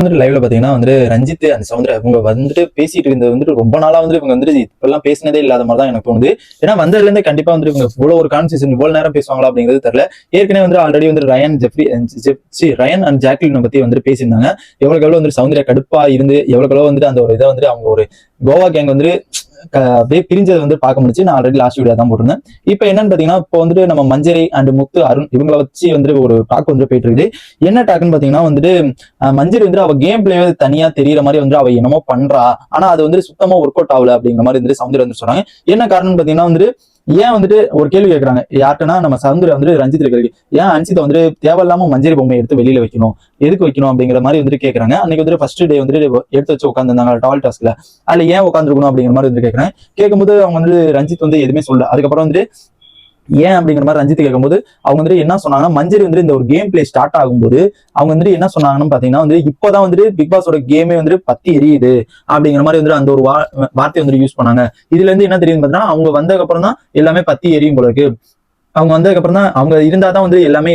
வந்துட்டு லைவ்ல பாத்தீங்கன்னா வந்து ரஞ்சித் அந்த சவுந்தர இவங்க வந்துட்டு பேசிட்டு இருந்தது வந்துட்டு ரொம்ப நாளா வந்து இவங்க வந்துட்டு இப்பெல்லாம் பேசினதே இல்லாத மாதிரி தான் எனக்கு தோணுது. ஏன்னா வந்ததுல இருந்து கண்டிப்பா வந்து இவங்க இவ்வளவு ஒரு கான்வர்சேஷன் இவ்வளவு நேரம் பேசுவாங்களா அப்படிங்கிறது தெரியல. ஏற்கனவே வந்து ஆல்ரெடி வந்து ரயன் ஜெஃப்ரி ஜெப்சி ரயன் அண்ட் ஜாக்லின் பத்தி வந்து பேசியிருந்தாங்க. எவ்வளவு எவ்வளவு வந்து சவுந்தர்யா கடுப்பா இருந்து எவ்வளவு எவ்வளவு வந்துட்டு அந்த ஒரு இதை வந்துட்டு அவங்க ஒரு கோவா கேங் வந்து அப்படியே வந்து பார்க்க முடிச்சு நான் ஆல்ரெடி லாஸ்ட் வீடியோ தான் போட்டிருந்தேன். இப்போ என்னன்னு பாத்தீங்கன்னா இப்போ வந்துட்டு நம்ம மஞ்சரி அண்ட் முத்து அருண் இவங்கள வச்சு வந்துட்டு ஒரு டாக் வந்து போயிட்டு இருக்குது. என்ன டாக்னு பாத்தீங்கன்னா வந்துட்டு அஹ் மஞ்சரி வந்து அவ கேம் பிளே தனியா தெரியற மாதிரி வந்து அவ என்னமோ பண்றா. ஆனா அது வந்து சுத்தமா ஒர்க் அவுட் ஆகல அப்படிங்கிற மாதிரி வந்து சவுந்தர் வந்து சொல்றாங்க என்ன காரணம் பாத்தீங்கன்னா வந்துட்டு ஏன் வந்துட்டு ஒரு கேள்வி கேட்கறாங்க யார்கிட்டனா நம்ம சவுந்தர் வந்துட்டு ரஞ்சித் கேள்வி. ஏன் அன்சித்தை வந்து தேவையில்லாம மஞ்சரி பொம்மை எடுத்து வெளியில வைக்கணும்? எதுக்கு வைக்கணும் அப்படிங்கிற மாதிரி வந்துட்டு கேட்கறாங்க அன்னைக்கு வந்து ஃபர்ஸ்ட் டே வந்துட்டு எடுத்து வச்சு உட்காந்துருந்தாங்க டால் டாஸ்க்ல அதுல ஏன் உட்காந்துருக்கணும் அப்படிங்கிற மாதிரி வந்து கேட்கறேன் கேட்கும்போது அவங்க வந்து ரஞ்சித் வந்து எதுவுமே சொல்லல. அதுக்கப்புறம் வந்துட்டு ஏன் அப்படிங்கிற மாதிரி ரஞ்சித் கேட்கும்போது அவங்க வந்துட்டு என்ன சொன்னாங்கன்னா மஞ்சரி வந்து இந்த ஒரு கேம் பிளே ஸ்டார்ட் ஆகும்போது அவங்க வந்துட்டு என்ன சொன்னாங்கன்னு பாத்தீங்கன்னா வந்து இப்போதான் வந்துட்டு பிக் பாஸோட கேமே வந்துட்டு பத்தி எரியுது அப்படிங்கிற மாதிரி வந்துட்டு அந்த ஒரு வா- வார்த்தையை வந்துட்டு யூஸ் பண்ணாங்க. இதுல இருந்து என்ன தெரியுது பாத்தீங்கன்னா அவங்க வந்ததுக்கு அப்புறம் தான் எல்லாமே பத்தி எரியும் போல இருக்கு. அவங்க வந்ததுக்கு அப்புறம் தான் அவங்க இருந்தா தான் வந்து எல்லாமே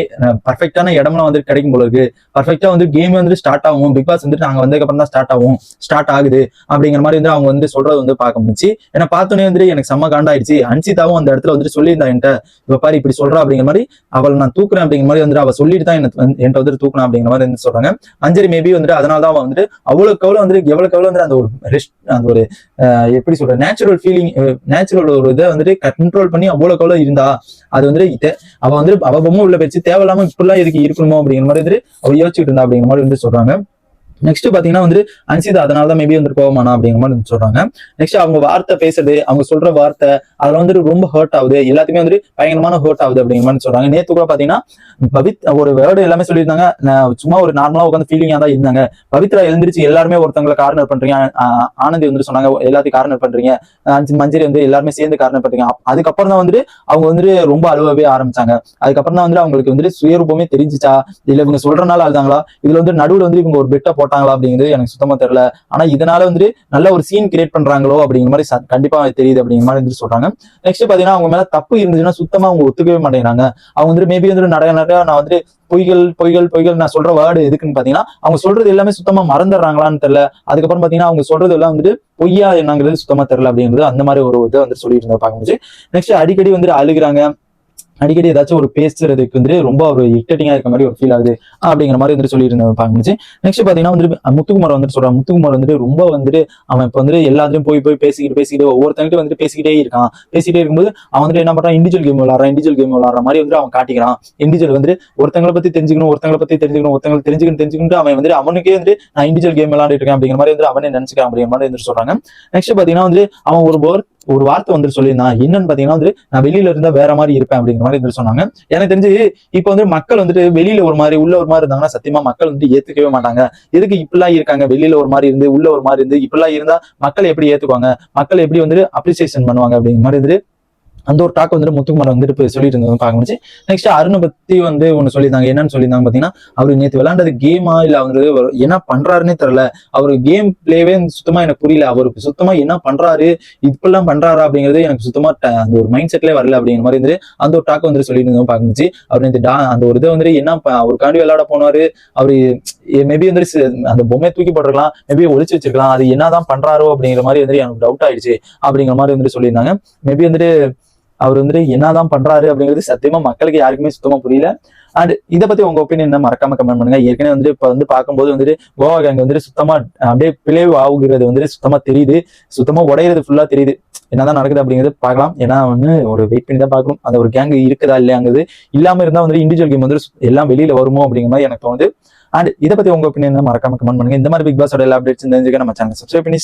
பர்ஃபெக்டான இடம்லாம் வந்து கிடைக்கும் போல இருக்கு. பர்ஃபெக்டாக வந்து கேம் வந்து ஸ்டார்ட் ஆகும். பிக் பாஸ் வந்துட்டு நாங்க வந்ததுக்கப்புறம் தான் ஸ்டார்ட் ஆகும். ஸ்டார்ட் ஆகுது. அப்படிங்கிற மாதிரி வந்து அவங்க வந்து சொல்றது வந்து பார்க்க முடிச்சு ஏன்னா பார்த்தோன்னே வந்துட்டு எனக்கு செம்ம காண்டாயிடுச்சு. அன்சிதாவும் அந்த இடத்துல வந்துட்டு சொல்லியிருந்தா என்கிட்ட இப்போ பாரு இப்படி சொல்றா அப்படிங்கிற மாதிரி அவளை நான் தூக்குறேன் அப்படிங்கிற மாதிரி வந்துட்டு அவள் சொல்லிட்டு தான் வந்து- என்கிட்ட வந்துட்டு தூக்கணும் அப்படிங்கிற மாதிரி வந்து சொல்றாங்க. அஞ்சரி மேபி வந்துட்டு அதனால தான் அவ வந்துட்டு அவ்வளோக்கு அவ்வளவு வந்துட்டு எவ்வளோக்கு அவ்வளோ வந்து அந்த ஒரு ரெஸ்ட் அந்த ஒரு எப்படி சொல்ற நேச்சுரல் ஃபீலிங் நேச்சுரல் ஒரு இதை வந்துட்டு கண்ட்ரோல் பண்ணி அவ்வளோக்கு அவ்வளோ இருந்தா அது வந்து அவ வந்து அவ பொம்மை உள்ள வச்சு தேவையில்லாம இப்படிலாம் எதுக்கு இருக்கணுமோ அப்படிங்கிற மாதிரி வந்து அவ யோசிச்சுட்டு இருந்தா அப்படிங்கிற மாதிரி வந்து சொல்றாங்க. நெக்ஸ்ட் பாத்தீங்கன்னா வந்து அன்சிதா அதனால தான் மேபி வந்து கோவமானா அப்படிங்கிற மாதிரி சொல்றாங்க. நெக்ஸ்ட் அவங்க வார்த்தை பேசுறது அவங்க சொல்ற வார்த்தை அதுல வந்துட்டு ரொம்ப ஹர்ட் ஆகுது. எல்லாத்துக்குமே வந்து பயங்கரமான ஹர்ட் ஆகுது அப்படிங்கிற மாதிரி சொல்றாங்க. நேத்து கூட பாத்தீங்கன்னா பவித் ஒரு வேர்டு எல்லாமே சொல்லியிருந்தாங்க. சும்மா ஒரு நார்மலா உட்காந்து ஃபீலிங்கா தான் இருந்தாங்க. பவித்ரா எழுந்திருச்சு எல்லாருமே ஒருத்தங்களை கார்னர் பண்றீங்க. ஆனந்தி வந்து சொன்னாங்க எல்லாத்தையும் கார்னர் பண்றீங்க. மஞ்சரி வந்து எல்லாருமே சேர்ந்து கார்னர் பண்றீங்க. அதுக்கப்புறம் தான் வந்துட்டு அவங்க வந்துட்டு ரொம்ப அழுவவே ஆரம்பிச்சாங்க. அதுக்கப்புறம் தான் வந்து அவங்களுக்கு வந்துட்டு சுயரூபமே தெரிஞ்சுச்சா? இல்ல இவங்க சொல்றனால அழுதாங்களா? இதுல வந்து நடுவுல வந்து இவங்க ஒரு பெட்டை போட்டாங்களா அப்படிங்கிறது எனக்கு சுத்தமா தெரியல. ஆனா இதனால வந்து நல்ல ஒரு சீன் கிரியேட் பண்றாங்களோ அப்படிங்கிற மாதிரி கண்டிப்பா தெரியுது அப்படிங்கிற மாதிரி வந்து சொல்றாங்க. நெக்ஸ்ட் பாத்தீங்கன்னா அவங்க மேல தப்பு இருந்துச்சுன்னா சுத்தமா அவங்க ஒத்துக்கவே மாட்டேங்கிறாங்க. அவங்க வந்து மேபி வந்து நிறைய நிறைய நான் வந்து பொய்கள் பொய்கள் பொய்கள் நான் சொல்ற வேர்டு எதுக்குன்னு பாத்தீங்கன்னா அவங்க சொல்றது எல்லாமே சுத்தமா மறந்துடுறாங்களான்னு தெரியல. அதுக்கப்புறம் பாத்தீங்கன்னா அவங்க சொல்றது எல்லாம் வந்துட்டு பொய்யா என்னங்கிறது சுத்தமா தெரியல அப்படிங்கிறது அந்த மாதிரி ஒரு இதை வந்து சொல்லிட்டு இருந்தா பார்க்க முடிஞ்சு நெக்ஸ்ட் அடிக்கடி வந்து அழுகுறாங்க. அடிக்கடி ஏதாச்சும் ஒரு பேசுறதுக்கு வந்து ரொம்ப ஒரு இரிட்டேட்டிங்கா இருக்க மாதிரி ஒரு ஃபீல் ஆகுது. அப்படிங்கிற மாதிரி வந்துட்டு சொல்லிட்டு இருந்தது பார்க்க முடிஞ்சு நெக்ஸ்ட் பாத்தீங்கன்னா வந்துட்டு முத்துக்குமார் வந்துட்டு சொல்றான் முத்துக்குமார் வந்துட்டு ரொம்ப வந்துட்டு அவன் இப்ப வந்து எல்லாத்துலயும் போய் போய் பேசிக்கிட்டு பேசிக்கிட்டு ஒவ்வொருத்தங்கிட்ட வந்துட்டு பேசிக்கிட்டே இருக்கான். பேசிக்கிட்டே இருக்கும்போது அவன் வந்துட்டு என்ன பண்றான்? இண்டிவிஜுவல் கேம் விளாட்றான் இண்டிவிஜுவல் கேம் விளாட்ற மாதிரி வந்து அவன் காட்டிக்கிறான். இண்டிவிஜுவல் வந்து ஒருத்தங்களை பத்தி தெரிஞ்சுக்கணும் ஒருத்தங்களை பத்தி தெரிஞ்சுக்கணும் ஒருத்தங்களை தெரிஞ்சுக்கணும் தெரிஞ்சுக்கிட்டு அவன் வந்துட்டு அவனுக்கே வந்து நான் இண்டிவிஜுவல் கேம் விளாண்டுட்டு இருக்கேன் அப்படிங்கிற மாதிரி வந்து அவனே நினைச்சுக்கிறான் அப்படிங்கிற மாதிரி வந்து சொல்றாங்க. நெக்ஸ்ட் பாத்தீங்கன்னா வந்து அவன் ஒரு ஒர்க் ஒரு வார்த்தை வந்து சொல்லியிருந்தான் என்னன்னு பாத்தீங்கன்னா வந்து நான் வெளியில இருந்தா வேற மாதிரி இருப்பேன் அப்படிங்கிற மாதிரி வந்து சொன்னாங்க. எனக்கு தெரிஞ்சு இப்ப வந்து மக்கள் வந்துட்டு வெளியில ஒரு மாதிரி உள்ள ஒரு மாதிரி இருந்தாங்கன்னா சத்தியமா மக்கள் வந்து ஏத்துக்கவே மாட்டாங்க. எதுக்கு இப்படிலாம் இருக்காங்க? வெளியில ஒரு மாதிரி இருந்து உள்ள ஒரு மாதிரி இருந்து இப்படிலாம் இருந்தா மக்கள் எப்படி ஏத்துக்குவாங்க? மக்கள் எப்படி வந்துட்டு அப்ரிசியேஷன் பண்ணுவாங்க அப்படிங்கிற மாதிரி வந்து அந்த ஒரு டாக் வந்துட்டு முத்துக்குமார் வந்துட்டு சொல்லிட்டு இருந்தது பார்க்க முடிச்சு நெக்ஸ்ட் அருணை பத்தி வந்து ஒன்று சொல்லியிருந்தாங்க. என்னன்னு சொல்லியிருந்தாங்க பார்த்தீங்கன்னா அவர் நேற்று விளையாண்டது கேமா இல்லை அவர் என்ன பண்றாருன்னே தெரியல. அவர் கேம் பிளேவே சுத்தமா எனக்கு புரியல. அவர் சுத்தமா என்ன பண்றாரு இப்பெல்லாம் பண்றாரு அப்படிங்கிறது எனக்கு சுத்தமா அந்த ஒரு மைண்ட் செட்லேயே வரல அப்படிங்கிற மாதிரி இருந்து அந்த ஒரு டாக் வந்துட்டு சொல்லிட்டு இருந்தோம் பார்க்க முடிச்சு அவர் நேற்று டா அந்த ஒரு இதை வந்துட்டு என்ன அவருக்காண்டி விளையாட போனாரு. அவரு மேபி வந்து அந்த பொம்மையை தூக்கி போட்டிருக்கலாம். மேபி ஒழிச்சு வச்சிருக்கலாம். அது என்னதான் பண்றாரோ அப்படிங்கிற மாதிரி வந்துட்டு எனக்கு டவுட் ஆயிடுச்சு அப்படிங்கிற மாதிரி வந்துட்டு சொல்லியிருந்தாங்க. மேபி வந்துட்டு அவர் வந்துட்டு என்னதான் பண்றாரு அப்படிங்கிறது சத்தியமா மக்களுக்கு யாருக்குமே சுத்தமா புரியல. அண்ட் இதை பத்தி உங்க ஒப்பீனியன் என்ன? மறக்காம கமெண்ட் பண்ணுங்க. ஏற்கனவே வந்துட்டு இப்ப வந்து பார்க்கும்போது வந்துட்டு கோவா கேங் வந்துட்டு சுத்தமா அப்படியே பிளவு ஆகுகிறது வந்துட்டு சுத்தமா தெரியுது. சுத்தமா உடையிறது ஃபுல்லா தெரியுது. என்னதான் நடக்குது அப்படிங்கிறது பார்க்கலாம். ஏன்னா வந்து ஒரு வெயிட் பண்ணி தான் பார்க்கணும். அந்த ஒரு கேங் இருக்குதா இல்லையாங்கிறது இல்லாம இருந்தா வந்துட்டு இண்டிவிஜுவல் கேம் வந்து எல்லாம் வெளியில வருமோ அப்படிங்கிற மாதிரி எனக்கு தோணுது. அண்ட் இதை பத்தி உங்க ஒப்பீனியன் மறக்காம கமெண்ட் பண்ணுங்க. இந்த மாதிரி பிக் பாஸோட எல்லா அப்டேட்ஸ் தெரிஞ்சுக்க நம்ம சேனல் சப்ஸ்கிரைப் பண்ணி